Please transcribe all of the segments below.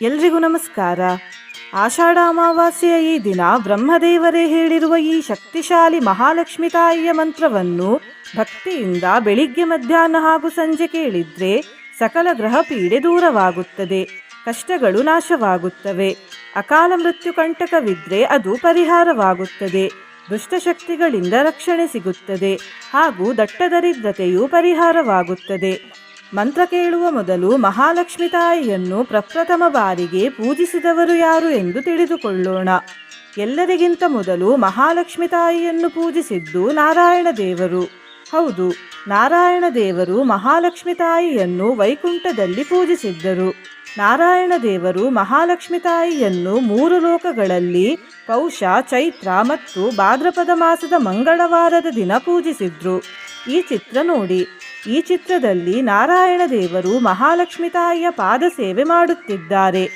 ಎಲ್ರಿಗೂ ನಮಸ್ಕಾರ. ಆಷಾಢ ಅಮಾವಾಸ್ಯೆಯ ಈ ದಿನ ಬ್ರಹ್ಮದೇವರೇ ಹೇಳಿರುವ ಈ ಶಕ್ತಿಶಾಲಿ ಮಹಾಲಕ್ಷ್ಮಿ ತಾಯಿಯ ಮಂತ್ರವನ್ನು ಭಕ್ತಿಯಿಂದ ಬೆಳಿಗ್ಗೆ ಮಧ್ಯಾಹ್ನ ಹಾಗೂ ಸಂಜೆ ಕೇಳಿದ್ರೆ ಸಕಲ ಗ್ರಹ ಪೀಡೆ ದೂರವಾಗುತ್ತದೆ. ಕಷ್ಟಗಳು ನಾಶವಾಗುತ್ತವೆ. ಅಕಾಲ ಮೃತ್ಯು ಕಂಟಕವಿದ್ರೆ ಅದು ಪರಿಹಾರವಾಗುತ್ತದೆ. ದುಷ್ಟಶಕ್ತಿಗಳಿಂದ ರಕ್ಷಣೆ ಸಿಗುತ್ತದೆ ಹಾಗೂ ದಟ್ಟ ದರಿದ್ರತೆಯು ಪರಿಹಾರವಾಗುತ್ತದೆ. ಮಂತ್ರ ಕೇಳುವ ಮೊದಲು ಮಹಾಲಕ್ಷ್ಮಿ ತಾಯಿಯನ್ನು ಪ್ರಪ್ರಥಮ ಬಾರಿಗೆ ಪೂಜಿಸಿದವರು ಯಾರು ಎಂದು ತಿಳಿದುಕೊಳ್ಳೋಣ. ಎಲ್ಲರಿಗಿಂತ ಮೊದಲು ಮಹಾಲಕ್ಷ್ಮಿ ತಾಯಿಯನ್ನು ಪೂಜಿಸಿದ್ದು ನಾರಾಯಣ ದೇವರು. ಹೌದು, ನಾರಾಯಣ ದೇವರು ಮಹಾಲಕ್ಷ್ಮಿ ತಾಯಿಯನ್ನು ವೈಕುಂಠದಲ್ಲಿ ಪೂಜಿಸಿದ್ದರು. ನಾರಾಯಣ ದೇವರು ಮಹಾಲಕ್ಷ್ಮಿ ತಾಯಿಯನ್ನು ಮೂರು ಲೋಕಗಳಲ್ಲಿ ಪೌಷ, ಚೈತ್ರ ಮತ್ತು ಭಾದ್ರಪದ ಮಾಸದ ಮಂಗಳವಾರದ ದಿನ ಪೂಜಿಸಿದ್ರು. ಈ ಚಿತ್ರ ನೋಡಿ. ಈ ಚಿತ್ರದಲ್ಲಿ ನಾರಾಯಣ ದೇವರು ಮಹಾಲಕ್ಷ್ಮಿ ತಾಯಿಯ ಪಾದ ಸೇವೆ ಮಾಡುತ್ತಿದ್ದಾರೆ.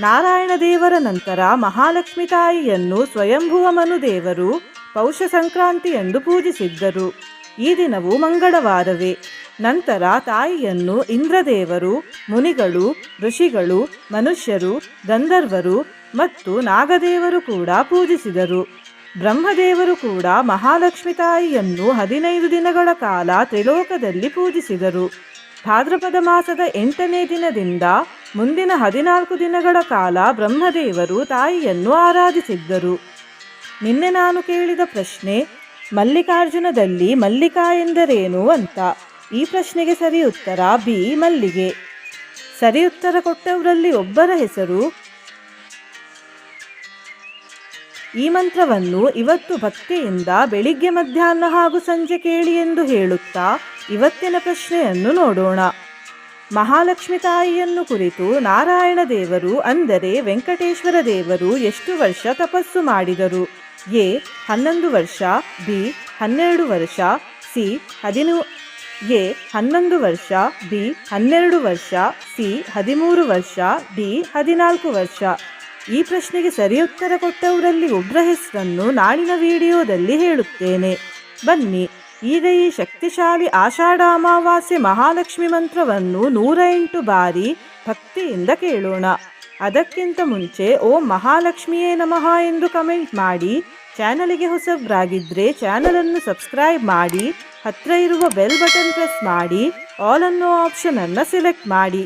ನಾರಾಯಣ ದೇವರ ನಂತರ ಮಹಾಲಕ್ಷ್ಮಿ ತಾಯಿಯನ್ನು ಸ್ವಯಂಭುವ ಮನು ದೇವರು ಪೌಷ ಸಂಕ್ರಾಂತಿ ಎಂದು ಪೂಜಿಸಿದ್ದರು. ಈ ದಿನವು ಮಂಗಳವಾರವೇ. ನಂತರ ತಾಯಿಯನ್ನು ಇಂದ್ರದೇವರು, ಮುನಿಗಳು, ಋಷಿಗಳು, ಮನುಷ್ಯರು, ಗಂಧರ್ವರು ಮತ್ತು ನಾಗದೇವರು ಕೂಡ ಪೂಜಿಸಿದರು. ಬ್ರಹ್ಮದೇವರು ಕೂಡ ಮಹಾಲಕ್ಷ್ಮಿ ತಾಯಿಯನ್ನು ಹದಿನೈದು ದಿನಗಳ ಕಾಲ ತ್ರಿಲೋಕದಲ್ಲಿ ಪೂಜಿಸಿದರು. ಭಾದ್ರಪದ ಮಾಸದ ಎಂಟನೇ ದಿನದಿಂದ ಮುಂದಿನ ಹದಿನಾಲ್ಕು ದಿನಗಳ ಕಾಲ ಬ್ರಹ್ಮದೇವರು ತಾಯಿಯನ್ನು ಆರಾಧಿಸಿದ್ದರು. ನಿನ್ನೆ ನಾನು ಕೇಳಿದ ಪ್ರಶ್ನೆ, ಮಲ್ಲಿಕಾರ್ಜುನದಲ್ಲಿ ಮಲ್ಲಿಕಾ ಎಂದರೇನು ಅಂತ? ಈ ಪ್ರಶ್ನೆಗೆ ಸರಿ ಉತ್ತರ ಬಿ ಮಲ್ಲಿಗೆ. ಸರಿ ಉತ್ತರ ಕೊಟ್ಟವರಲ್ಲಿ ಒಬ್ಬರ ಹೆಸರು ಈ ಮಂತ್ರವನ್ನು ಇವತ್ತು ಭಕ್ತಿಯಿಂದ ಬೆಳಿಗ್ಗೆ ಮಧ್ಯಾಹ್ನ ಹಾಗೂ ಸಂಜೆ ಕೇಳಿ ಎಂದು ಹೇಳುತ್ತಾ ಇವತ್ತಿನ ಪ್ರಶ್ನೆಯನ್ನು ನೋಡೋಣ. ಮಹಾಲಕ್ಷ್ಮಿ ತಾಯಿಯನ್ನು ಕುರಿತು ನಾರಾಯಣ ದೇವರು ಅಂದರೆ ವೆಂಕಟೇಶ್ವರ ದೇವರು ಎಷ್ಟು ವರ್ಷ ತಪಸ್ಸು ಮಾಡಿದರು? ಎ, ಹನ್ನೊಂದು ವರ್ಷ, ಬಿ, ಹನ್ನೆರಡು ವರ್ಷ, ಸಿ ಹದಿನೂ ಎ, ಹನ್ನೊಂದು ವರ್ಷ, ಬಿ, ಹನ್ನೆರಡು ವರ್ಷ, ಸಿ, ಹದಿಮೂರು ವರ್ಷ, ಡಿ, ಹದಿನಾಲ್ಕು ವರ್ಷ. ಈ ಪ್ರಶ್ನೆಗೆ ಸರಿ ಉತ್ತರ ಕೊಟ್ಟವರಲ್ಲಿ ಒಬ್ಬರ ಹೆಸರನ್ನು ನಾಳಿನ ವಿಡಿಯೋದಲ್ಲಿ ಹೇಳುತ್ತೇನೆ. ಬನ್ನಿ, ಈಗ ಈ ಶಕ್ತಿಶಾಲಿ ಆಷಾಢ ಅಮಾವಾಸ್ಯೆ ಮಹಾಲಕ್ಷ್ಮಿ ಮಂತ್ರವನ್ನು ನೂರ ಎಂಟು ಬಾರಿ ಭಕ್ತಿಯಿಂದ ಕೇಳೋಣ. ಅದಕ್ಕಿಂತ ಮುಂಚೆ ಓಂ ಮಹಾಲಕ್ಷ್ಮಿಯೇ ನಮಃ ಎಂದು ಕಮೆಂಟ್ ಮಾಡಿ, ಚಾನಲಿಗೆ ಹೊಸಬ್ರಾಗಿದ್ದರೆ ಚಾನಲನ್ನು ಸಬ್ಸ್ಕ್ರೈಬ್ ಮಾಡಿ ಹತ್ತಿರ ಇರುವ ಬೆಲ್ ಬಟನ್ ಪ್ರೆಸ್ ಮಾಡಿ, ಆಲ್ ಅನ್ನೋ ಆಪ್ಷನನ್ನು ಸೆಲೆಕ್ಟ್ ಮಾಡಿ.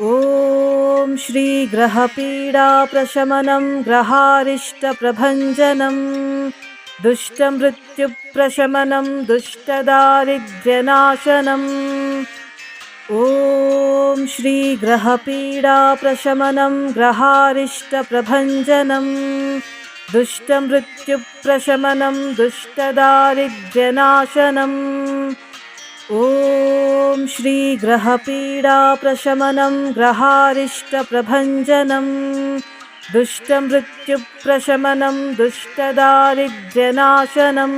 ॐ श्रीग्रहपीडाप्रशमनं ग्रहारिष्टप्रभञ्जनं दुष्टमृत्युप्रशमनं दुष्टदारिद्र्यनाशनम् ॐ श्रीग्रहपीडाप्रशमनं ग्रहारिष्टप्रभञ्जनं दुष्टमृत्युप्रशमनं दुष्टदारिद्र्यनाशनम् ॐ श्रीग्रहपीडाप्रशमनं ग्रहारिष्टप्रभञ्जनं दुष्टमृत्युप्रशमनं दुष्टदारिद्र्यनाशनम्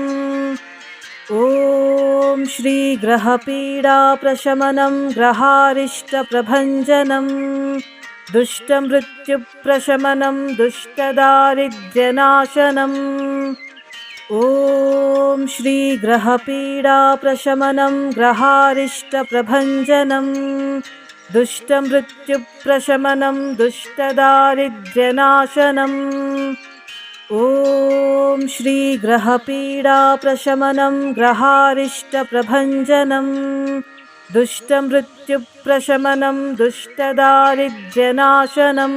ॐ श्रीग्रहपीडाप्रशमनं ग्रहारिष्टप्रभञ्जनं दुष्टमृत्युप्रशमनं दुष्टदारिद्र्यनाशनम् ॐ श्रीग्रहपीडाप्रशमनं ग्रहारिष्टप्रभञ्जनं दुष्टमृत्युप्रशमनं दुष्टदारिद्र्यनाशनम् ॐ श्रीग्रहपीडाप्रशमनं ग्रहारिष्टप्रभञ्जनं दुष्टमृत्युप्रशमनं दुष्टदारिद्र्यनाशनम्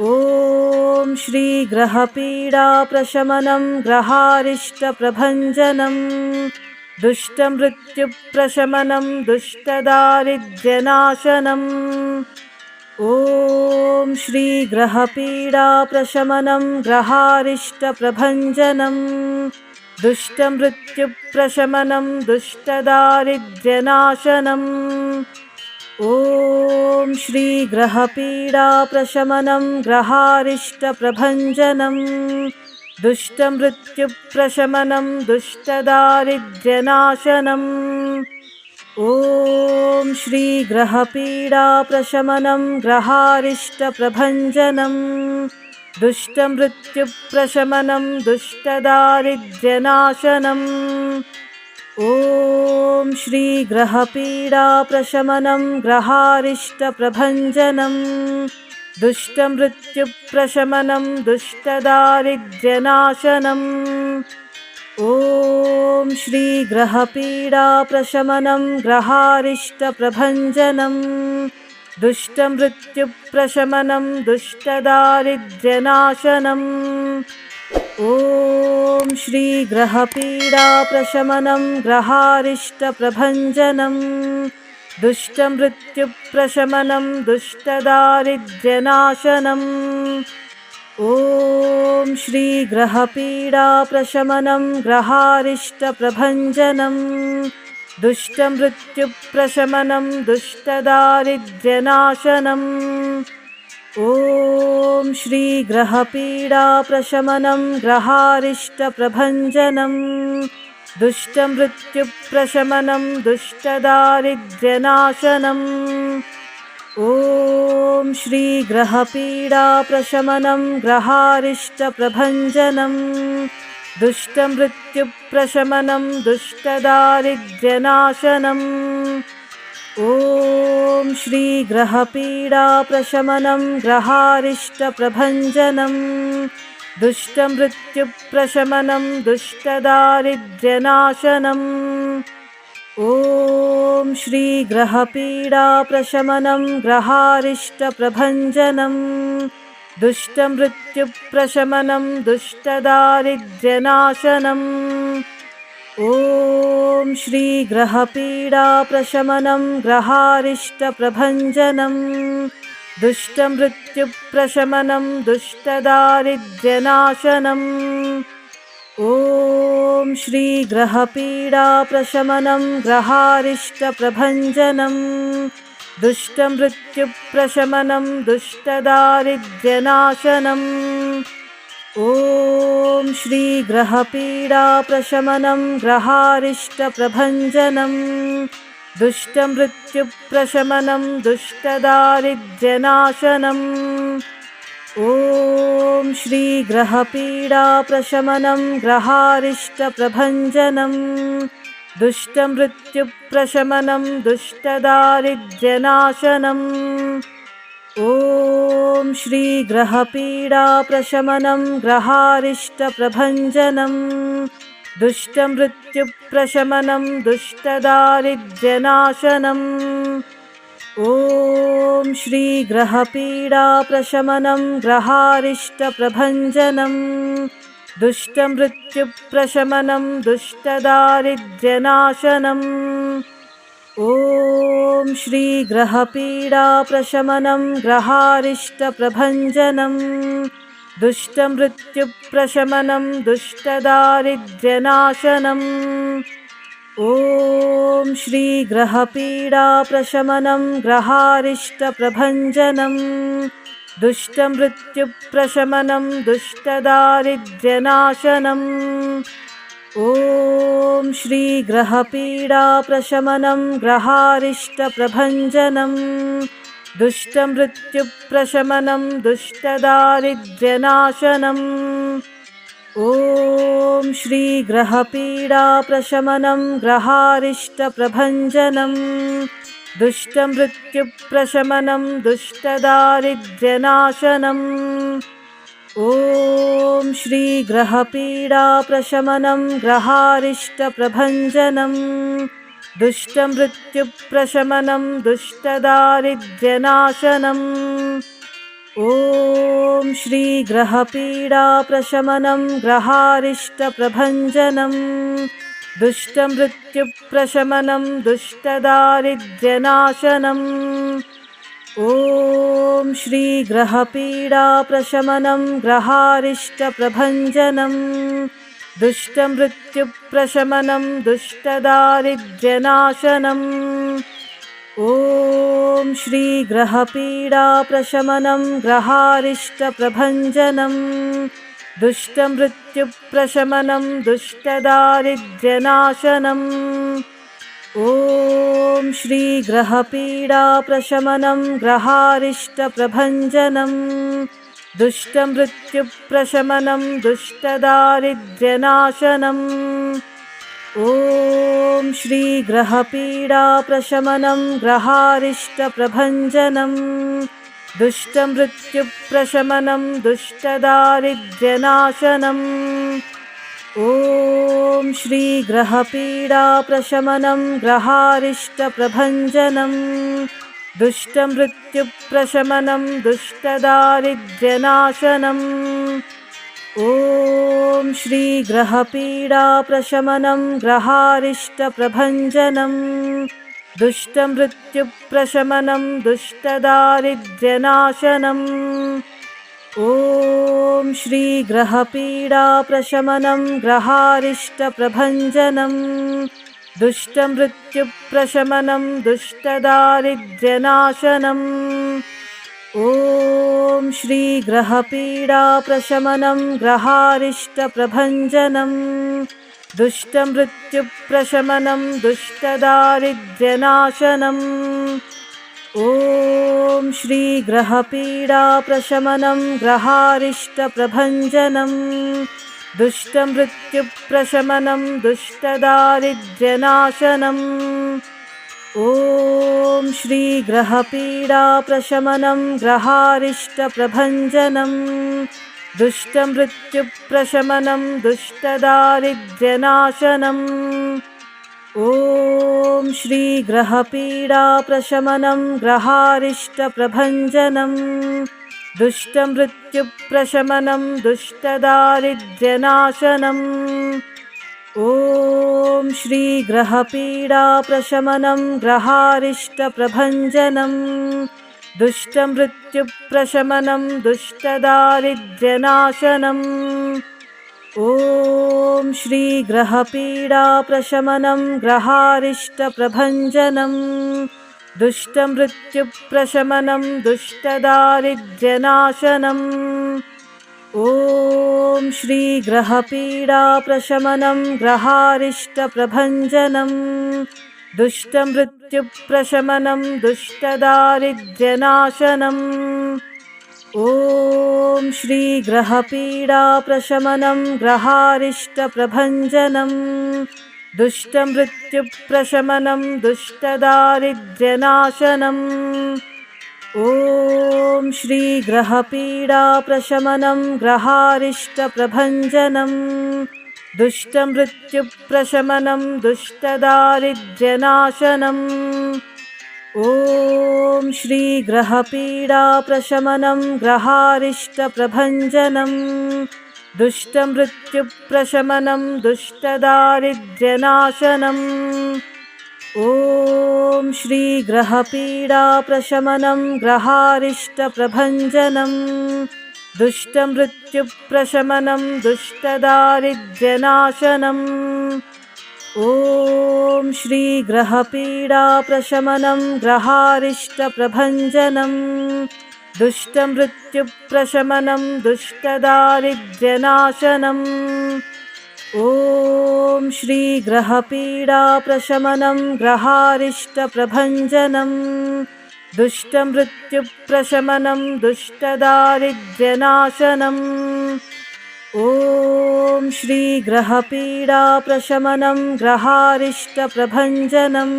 ॐ श्रीग्रहपीडाप्रशमनं ग्रहारिष्टप्रभञ्जनं दुष्टमृत्युप्रशमनं दुष्टदारिद्र्यनाशनम् ॐ श्रीग्रहपीडाप्रशमनं ग्रहारिष्टप्रभञ्जनं दुष्टमृत्युप्रशमनं दुष्टदारिद्र्यनाशनम् ॐ श्रीग्रहपीडाप्रशमनं ग्रहारिष्टप्रभञ्जनं दुष्टमृत्युप्रशमनं दुष्टदारिद्र्यनाशनम् ॐ श्रीग्रहपीडाप्रशमनं ग्रहारिष्टप्रभञ्जनं दुष्टमृत्युप्रशमनं दुष्टदारिद्र्यनाशनम् ॐ श्रीग्रहपीडाप्रशमनं ग्रहारिष्टप्रभञ्जनं दुष्टमृत्युप्रशमनं दुष्टदारिद्र्यनाशनम् ॐ श्रीग्रहपीडाप्रशमनं ग्रहारिष्टप्रभञ्जनं दुष्टमृत्युप्रशमनं दुष्टदारिद्र्यनाशनम् ॐ श्रीग्रहपीडाप्रशमनं ग्रहारिष्टप्रभञ्जनं दुष्टमृत्युप्रशमनं दुष्टदारिद्र्यनाशनम् ॐ श्रीग्रहपीडाप्रशमनं ग्रहारिष्टप्रभञ्जनं दुष्टमृत्युप्रशमनं दुष्टदारिद्र्यनाशनम् ॐ श्रीग्रहपीडाप्रशमनं ग्रहारिष्टप्रभञ्जनं दुष्टमृत्युप्रशमनं दुष्टदारिद्र्यनाशनम् ॐ श्रीग्रहपीडाप्रशमनं ग्रहारिष्टप्रभञ्जनं दुष्टमृत्युप्रशमनं दुष्टदारिद्र्यनाशनम् ॐ श्रीग्रहपीडाप्रशमनं ग्रहारिष्टप्रभञ्जनं दुष्टमृत्युप्रशमनं दुष्टदारिद्र्यनाशनम् ॐ श्रीग्रहपीडाप्रशमनं ग्रहारिष्टप्रभञ्जनं दुष्टमृत्युप्रशमनं दुष्टदारिद्र्यनाशनम् ॐ श्रीग्रहपीडाप्रशमनं ग्रहारिष्टप्रभञ्जनं दुष्टमृत्युप्रशमनं दुष्टदारिद्र्यनाशनम् ॐ श्रीग्रहपीडाप्रशमनं ग्रहारिष्टप्रभञ्जनं दुष्टमृत्युप्रशमनं दुष्टदारिद्र्यनाशनम् ॐ श्रीग्रहपीडाप्रशमनं ग्रहारिष्टप्रभञ्जनं दुष्टमृत्युप्रशमनं दुष्टदारिद्र्यनाशनम् ॐ श्रीग्रहपीडाप्रशमनं ग्रहारिष्टप्रभञ्जनं दुष्टमृत्युप्रशमनं दुष्टदारिद्र्यनाशनम् ॐ श्रीग्रहपीडाप्रशमनं ग्रहारिष्टप्रभञ्जनं दुष्टमृत्युप्रशमनं दुष्टदारिद्र्यनाशनम् ॐ श्रीग्रहपीडाप्रशमनं ग्रहारिष्टप्रभञ्जनं दुष्टमृत्युप्रशमनं दुष्टदारिद्र्यनाशनम् ॐ श्रीग्रहपीडाप्रशमनं ग्रहारिष्टप्रभञ्जनं दुष्टमृत्युप्रशमनं दुष्टदारिद्र्यनाशनम् ॐ श्रीग्रहपीडाप्रशमनं ग्रहारिष्टप्रभञ्जनं दुष्टमृत्युप्रशमनं दुष्टदारिद्र्यनाशनम् ॐ श्रीग्रहपीडाप्रशमनं ग्रहारिष्टप्रभञ्जनं दुष्टमृत्युप्रशमनं दुष्टदारिद्र्यनाशनम् ॐ श्रीग्रहपीडाप्रशमनं ग्रहारिष्टप्रभञ्जनं दुष्टमृत्युप्रशमनं दुष्टदारिद्र्यनाशनम् ॐ श्रीग्रहपीडाप्रशमनं ग्रहारिष्टप्रभञ्जनं दुष्टमृत्युप्रशमनं दुष्टदारिद्र्यनाशनम् ॐ श्रीग्रहपीडाप्रशमनं ग्रहारिष्टप्रभञ्जनं दुष्टमृत्युप्रशमनं दुष्टदारिद्र्यनाशनम् ॐ श्रीग्रहपीडाप्रशमनं ग्रहारिष्टप्रभञ्जनं दुष्टमृत्युप्रशमनं दुष्टदारिद्र्यनाशनम् ॐ श्रीग्रहपीडाप्रशमनं ग्रहारिष्टप्रभञ्जनं दुष्टमृत्युप्रशमनं दुष्टदारिद्र्यनाशनम् ॐ श्रीग्रहपीडाप्रशमनं ग्रहारिष्टप्रभञ्जनं दुष्टमृत्युप्रशमनं दुष्टदारिद्र्यनाशनम् ॐ श्रीग्रहपीडाप्रशमनं ग्रहारिष्टप्रभञ्जनं दुष्टमृत्युप्रशमनं दुष्टदारिद्र्यनाशनम् ॐ श्रीग्रहपीडाप्रशमनं ग्रहारिष्टप्रभञ्जनं दुष्टमृत्युप्रशमनं दुष्टदारिद्र्यनाशनम् ॐ श्रीग्रहपीडाप्रशमनं ग्रहारिष्टप्रभञ्जनं दुष्टमृत्युप्रशमनं दुष्टदारिद्र्यनाशनम् ॐ श्रीग्रहपीडाप्रशमनं ग्रहारिष्टप्रभञ्जनं दुष्टमृत्युप्रशमनं दुष्टदारिद्र्यनाशनम् ॐ श्रीग्रहपीडाप्रशमनं ग्रहारिष्टप्रभञ्जनं दुष्टमृत्युप्रशमनं दुष्टदारिद्र्यनाशनम् ॐ श्रीग्रहपीडाप्रशमनं ग्रहारिष्टप्रभञ्जनं दुष्टमृत्युप्रशमनं दुष्टदारिद्र्यनाशनम् ॐ श्रीग्रहपीडाप्रशमनं ग्रहारिष्टप्रभञ्जनं दुष्टमृत्युप्रशमनं दुष्टदारिद्र्यनाशनम् ॐ श्रीग्रहपीडाप्रशमनं ग्रहारिष्टप्रभञ्जनं दुष्टमृत्युप्रशमनं दुष्टदारिद्र्यनाशनम् ॐ श्रीग्रहपीडाप्रशमनं ग्रहारिष्टप्रभञ्जनं दुष्टमृत्युप्रशमनं दुष्टदारिद्र्यनाशनम् ॐ श्रीग्रहपीडाप्रशमनं ग्रहारिष्टप्रभञ्जनं दुष्टमृत्युप्रशमनं दुष्टदारिद्र्यनाशनम् ॐ श्रीग्रहपीडाप्रशमनं ग्रहारिष्टप्रभञ्जनं दुष्टमृत्युप्रशमनं दुष्टदारिद्र्यनाशनम् श्रीग्रहपीडाप्रशमनं ग्रहारिष्टप्रभञ्जनं दुष्टमृत्युप्रशमनं दुष्टदारिद्र्यनाशनम् ॐ श्रीग्रहपीडाप्रशमनं ग्रहारिष्टप्रभञ्जनं दुष्टमृत्युप्रशमनं दुष्टदारिद्र्यनाशनम् ॐ श्रीग्रहपीडाप्रशमनं ग्रहारिष्टप्रभञ्जनं दुष्टमृत्युप्रशमनं दुष्टदारिद्र्यनाशनम् ॐ श्रीग्रहपीडाप्रशमनं ग्रहारिष्टप्रभञ्जनं दुष्टमृत्युप्रशमनं दुष्टदारिद्र्यनाशनम् ॐ श्रीग्रहपीडाप्रशमनं ग्रहारिष्टप्रभञ्जनं दुष्टमृत्युप्रशमनं दुष्टदारिद्र्यनाशनम् ॐ श्रीग्रहपीडाप्रशमनं ग्रहारिष्टप्रभञ्जनं दुष्टमृत्युप्रशमनं दुष्टदारिद्र्यनाशनम् ॐ श्रीग्रहपीडाप्रशमनं ग्रहारिष्टप्रभञ्जनं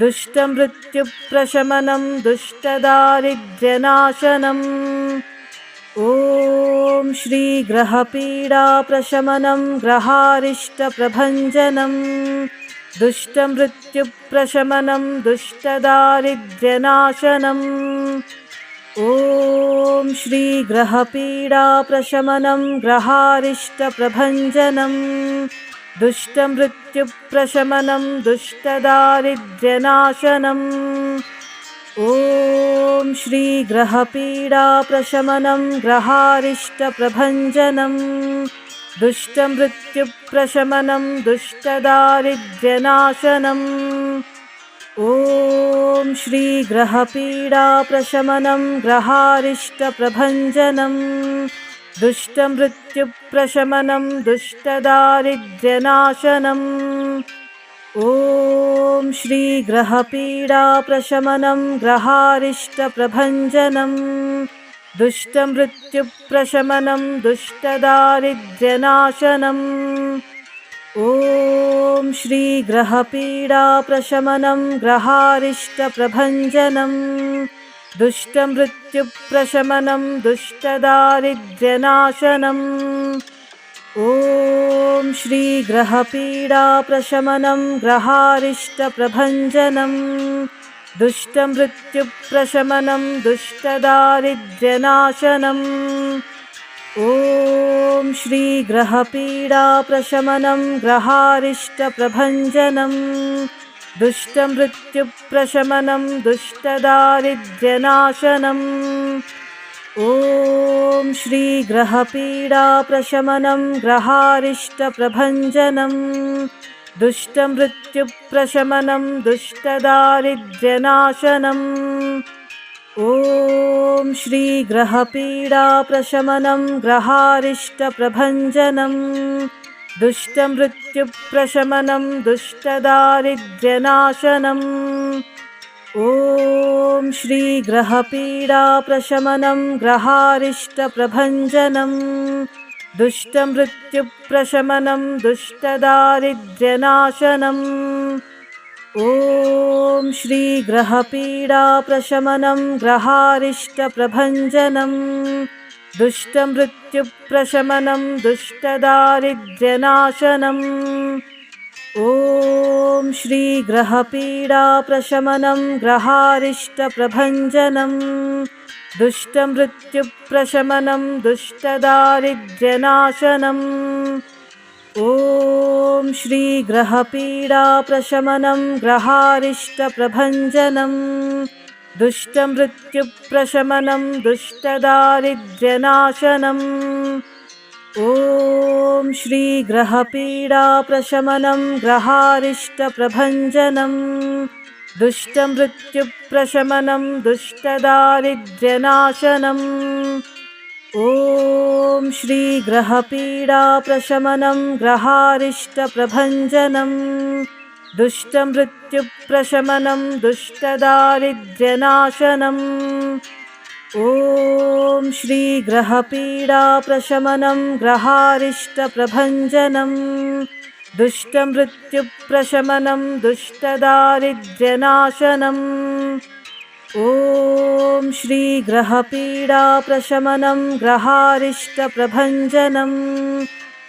दुष्टमृत्युप्रशमनं दुष्टदारिद्र्यनाशनम् ॐ श्रीग्रहपीडाप्रशमनं ग्रहारिष्टप्रभञ्जनं दुष्टमृत्युप्रशमनं दुष्टदारिद्र्यनाशनम् ॐ श्रीग्रहपीडाप्रशमनं ग्रहारिष्टप्रभञ्जनं दुष्टमृत्युप्रशमनं दुष्टदारिद्र्यनाशनम् ॐ श्रीग्रहपीडाप्रशमनं ग्रहारिष्टप्रभञ्जनं दुष्टमृत्युप्रशमनं दुष्टदारिद्र्यनाशनम् ॐ श्रीग्रहपीडाप्रशमनं ग्रहारिष्टप्रभञ्जनं दुष्टमृत्युप्रशमनं दुष्टदारिद्र्यनाशनम् ॐ श्रीग्रहपीडाप्रशमनं ग्रहारिष्टप्रभञ्जनं दुष्टमृत्युप्रशमनं दुष्टदारिद्र्यनाशनम् ॐ श्रीग्रहपीडाप्रशमनं ग्रहारिष्टप्रभञ्जनं दुष्टमृत्युप्रशमनं दुष्टदारिद्र्यनाशनम् ॐ श्रीग्रहपीडाप्रशमनं ग्रहारिष्टप्रभञ्जनं दुष्टमृत्युप्रशमनं दुष्टदारिद्र्यनाशनम् ॐ श्रीग्रहपीडाप्रशमनं ग्रहारिष्टप्रभञ्जनं दुष्टमृत्युप्रशमनं दुष्टदारिद्र्यनाशनम् ॐ श्रीग्रहपीडाप्रशमनं ग्रहारिष्टप्रभञ्जनं दुष्टमृत्युप्रशमनं दुष्टदारिद्र्यनाशनम् ॐ श्रीग्रहपीडाप्रशमनं ग्रहारिष्टप्रभञ्जनं दुष्टमृत्युप्रशमनं दुष्टदारिद्र्यनाशनम् ॐ श्रीग्रहपीडाप्रशमनं ग्रहारिष्टप्रभञ्जनं दुष्टमृत्युप्रशमनं दुष्टदारिद्र्यनाशनम् ॐ श्रीग्रहपीडाप्रशमनं ग्रहारिष्टप्रभञ्जनं दुष्टमृत्युप्रशमनं दुष्टदारिद्र्यनाशनम् ॐ श्रीग्रहपीडाप्रशमनं ग्रहारिष्टप्रभञ्जनं दुष्टमृत्युप्रशमनं दुष्टदारिद्र्यनाशनम् ॐ श्रीग्रहपीडाप्रशमनं ग्रहारिष्टप्रभञ्जनं दुष्टमृत्युप्रशमनं दुष्टदारिद्र्यनाशनम् ॐ श्रीग्रहपीडाप्रशमनं ग्रहारिष्टप्रभञ्जनं दुष्टमृत्युप्रशमनं दुष्टदारिद्र्यनाशनम् ॐ श्रीग्रहपीडाप्रशमनं ग्रहारिष्टप्रभञ्जनं दुष्टमृत्युप्रशमनं दुष्टदारिद्र्यनाशनम् ॐ श्रीग्रहपीडाप्रशमनं ग्रहारिष्टप्रभञ्जनं दुष्टमृत्युप्रशमनं दुष्टदारिद्र्यनाशनम् ॐ श्रीग्रहपीडाप्रशमनं ग्रहारिष्टप्रभञ्जनं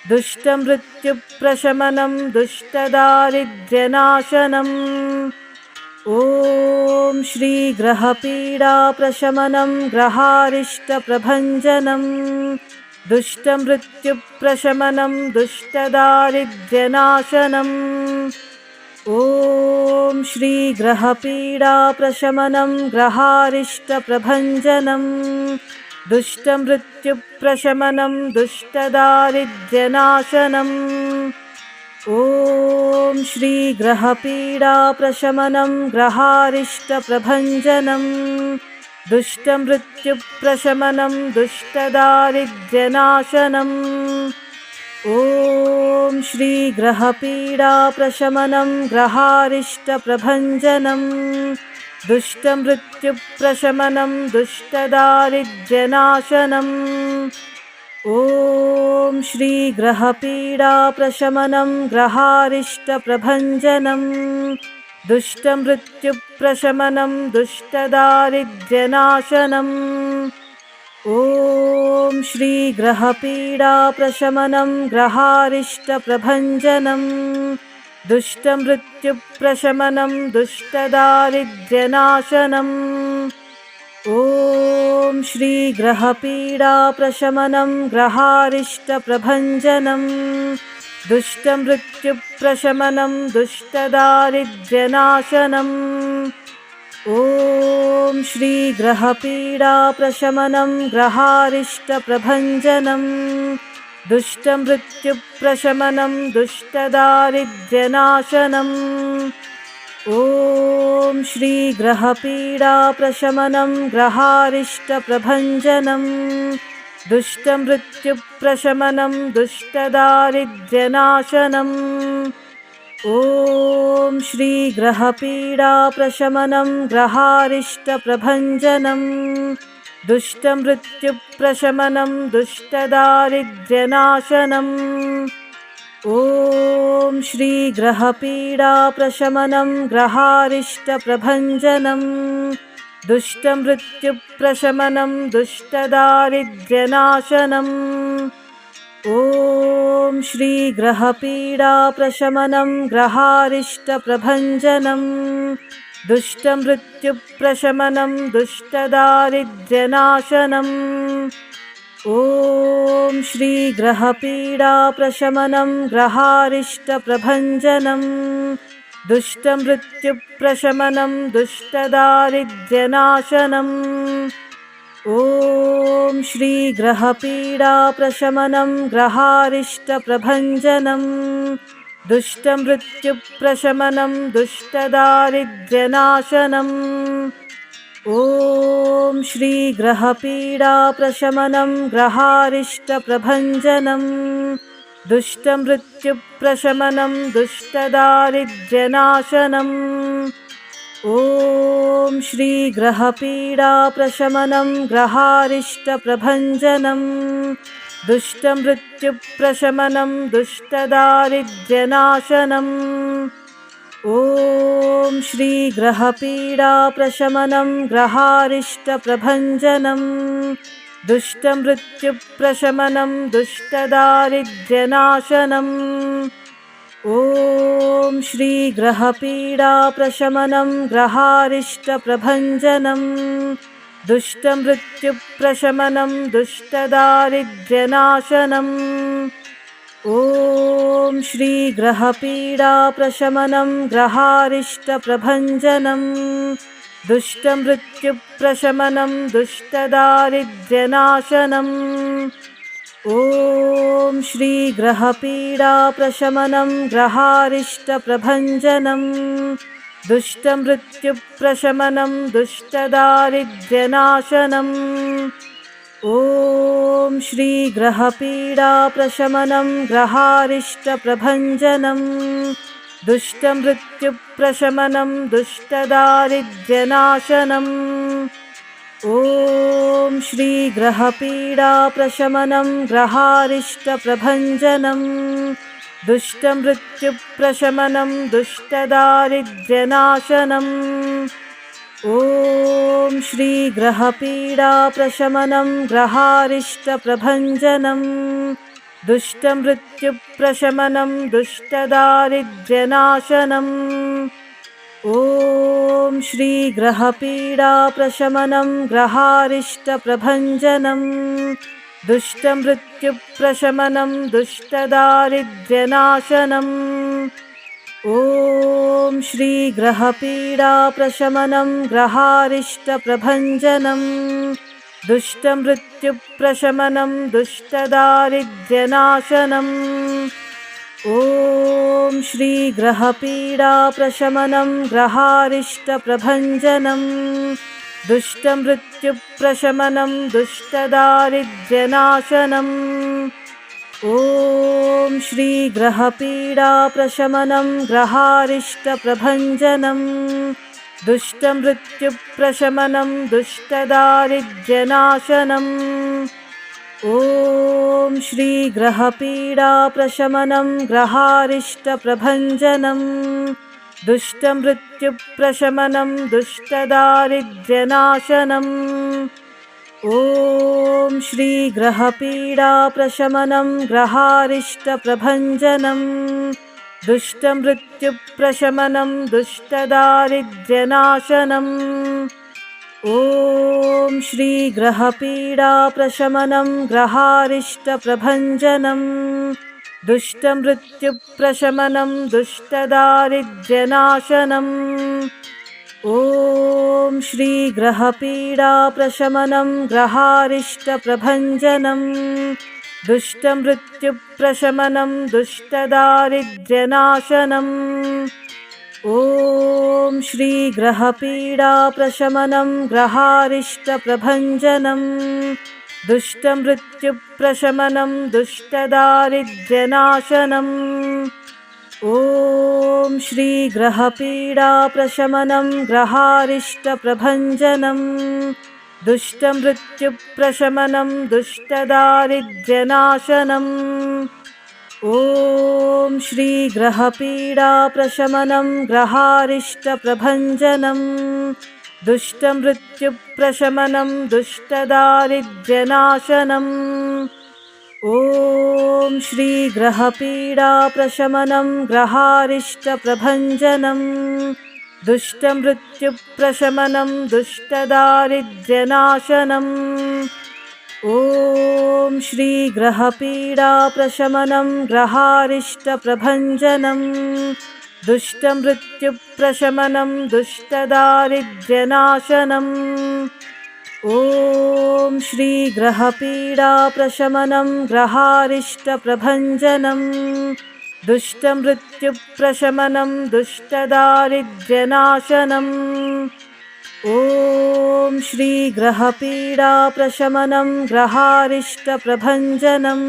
दुष्टमृत्युप्रशमनं दुष्टदारिद्र्यनाशनम् ॐ श्रीग्रहपीडाप्रशमनं ग्रहारिष्टप्रभञ्जनं दुष्टमृत्युप्रशमनं दुष्टदारिद्र्यनाशनम् ॐ श्रीग्रहपीडाप्रशमनं ग्रहारिष्टप्रभञ्जनं दुष्टमृत्युप्रशमनं दुष्टदारिद्र्यनाशनम् ॐ श्रीग्रहपीडाप्रशमनं ग्रहारिष्टप्रभञ्जनं दुष्टमृत्युप्रशमनं दुष्टदारिद्र्यनाशनम् ॐ श्रीग्रहपीडाप्रशमनं ग्रहारिष्टप्रभञ्जनं दुष्टमृत्युप्रशमनं दुष्टदारिद्र्यनाशनम् ॐ श्रीग्रहपीडाप्रशमनं ग्रहारिष्टप्रभञ्जनं दुष्टमृत्युप्रशमनं दुष्टदारिद्र्यनाशनम् ॐ श्रीग्रहपीडाप्रशमनं ग्रहारिष्टप्रभञ्जनं दुष्टमृत्युप्रशमनं दुष्टदारिद्र्यनाशनम् ॐ श्रीग्रहपीडाप्रशमनं ग्रहारिष्टप्रभञ्जनं दुष्टमृत्युप्रशमनं दुष्टदारिद्र्यनाशनम् ॐ श्रीग्रहपीडाप्रशमनं ग्रहारिष्टप्रभञ्जनं दुष्टमृत्युप्रशमनं दुष्टदारिद्र्यनाशनम् ॐ श्रीग्रहपीडाप्रशमनं ग्रहारिष्टप्रभञ्जनं दुष्टमृत्युप्रशमनं दुष्टदारिद्र्यनाशनम् ॐ श्रीग्रहपीडाप्रशमनं ग्रहारिष्टप्रभञ्जनं दुष्टमृत्युप्रशमनं दुष्टदारिद्र्यनाशनम् ॐ श्रीग्रहपीडाप्रशमनं ग्रहारिष्टप्रभञ्जनं दुष्टमृत्युप्रशमनं दुष्टदारिद्र्यनाशनम् ॐ श्रीग्रहपीडाप्रशमनं ग्रहारिष्टप्रभञ्जनं दुष्टमृत्युप्रशमनं दुष्टदारिद्र्यनाशनम् ॐ श्रीग्रहपीडाप्रशमनं ग्रहारिष्टप्रभञ्जनं दुष्टमृत्युप्रशमनं दुष्टदारिद्र्यनाशनम् ॐ श्रीग्रहपीडाप्रशमनं ग्रहारिष्टप्रभञ्जनं दुष्टमृत्युप्रशमनं दुष्टदारिद्र्यनाशनम् ॐ श्रीग्रहपीडाप्रशमनं ग्रहारिष्टप्रभञ्जनं दुष्टमृत्युप्रशमनं दुष्टदारिद्र्यनाशनम् ॐ श्रीग्रहपीडाप्रशमनं ग्रहारिष्टप्रभञ्जनं दुष्टमृत्युप्रशमनं दुष्टदारिद्र्यनाशनम् ॐ श्रीग्रहपीडाप्रशमनं ग्रहारिष्टप्रभञ्जनं दुष्टमृत्युप्रशमनं दुष्टदारिद्र्यनाशनम् ॐ श्रीग्रहपीडाप्रशमनं ग्रहारिष्टप्रभञ्जनं दुष्टमृत्युप्रशमनं दुष्टदारिद्र्यनाशनम् ॐ श्रीग्रहपीडाप्रशमनं ग्रहारिष्टप्रभञ्जनं दुष्टमृत्युप्रशमनं दुष्टदारिद्र्यनाशनम् ॐ श्रीग्रहपीडाप्रशमनं ग्रहारिष्टप्रभञ्जनं दुष्टमृत्युप्रशमनं दुष्टदारिद्र्यनाशनम् ॐ श्रीग्रहपीडाप्रशमनं ग्रहारिष्टप्रभञ्जनं दुष्टमृत्युप्रशमनं दुष्टदारिद्र्यनाशनम् ॐ श्रीग्रहपीडाप्रशमनं ग्रहारिष्टप्रभञ्जनं दुष्टमृत्युप्रशमनं दुष्टदारिद्र्यनाशनम् ॐ श्रीग्रहपीडाप्रशमनं ग्रहारिष्टप्रभञ्जनं दुष्टमृत्युप्रशमनं दुष्टदारिद्र्यनाशनम् ॐ श्रीग्रहपीडाप्रशमनं ग्रहारिष्टप्रभञ्जनं दुष्टमृत्युप्रशमनं दुष्टदारिद्र्यनाशनम् ॐ श्रीग्रहपीडाप्रशमनं ग्रहारिष्टप्रभञ्जनं दुष्टमृत्युप्रशमनं दुष्टदारिद्र्यनाशनम् ॐ श्रीग्रहपीडाप्रशमनं ग्रहारिष्टप्रभञ्जनं दुष्टमृत्युप्रशमनं दुष्टदारिद्र्यनाशनम् ॐ श्रीग्रहपीडाप्रशमनं ग्रहारिष्टप्रभञ्जनं दुष्टमृत्युप्रशमनं दुष्टदारिद्र्यनाशनम् ॐ श्रीग्रहपीडाप्रशमनं ग्रहारिष्टप्रभञ्जनं दुष्टमृत्युप्रशमनं दुष्टदारिद्र्यनाशनम् ॐ श्रीग्रहपीडाप्रशमनं ग्रहारिष्टप्रभञ्जनं दुष्टमृत्युप्रशमनं दुष्टदारिद्र्यनाशनम् ॐ श्रीग्रहपीडाप्रशमनं ग्रहारिष्टप्रभञ्जनं दुष्टमृत्युप्रशमनं दुष्टदारिद्र्यनाशनम् ॐ श्रीग्रहपीडाप्रशमनं ग्रहारिष्टप्रभञ्जनं दुष्टमृत्युप्रशमनं दुष्टदारिद्र्यनाशनम् ॐ श्रीग्रहपीडाप्रशमनं ग्रहारिष्टप्रभञ्जनं दुष्टमृत्युप्रशमनं दुष्टदारिद्र्यनाशनम् ॐ श्रीग्रहपीडाप्रशमनं ग्रहारिष्टप्रभञ्जनं दुष्टमृत्युप्रशमनं दुष्टदारिद्र्यनाशनम् ॐ श्रीग्रहपीडाप्रशमनं ग्रहारिष्टप्रभञ्जनं दुष्टमृत्युप्रशमनं दुष्टदारिद्र्यनाशनम् ॐ श्रीग्रहपीडाप्रशमनं ग्रहारिष्टप्रभञ्जनं दुष्टमृत्युप्रशमनं दुष्टदारिद्र्यनाशनम् ॐ श्रीग्रहपीडाप्रशमनं ग्रहारिष्टप्रभञ्जनं दुष्टमृत्युप्रशमनं दुष्टदारिद्र्यनाशनम् ॐ श्रीग्रहपीडाप्रशमनं ग्रहारिष्टप्रभञ्जनं दुष्टमृत्युप्रशमनं दुष्टदारिद्र्यनाशनम् ॐ श्रीग्रहपीडाप्रशमनं ग्रहारिष्टप्रभञ्जनं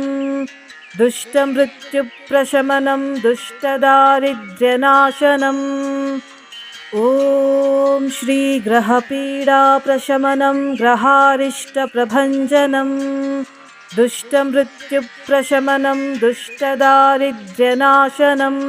दुष्टमृत्युप्रशमनं दुष्टदारिद्र्यनाशनम् ॐ श्रीग्रहपीडाप्रशमनं ग्रहारिष्टप्रभञ्जनं दुष्टमृत्युप्रशमनं दुष्टदारिद्र्यनाशनम्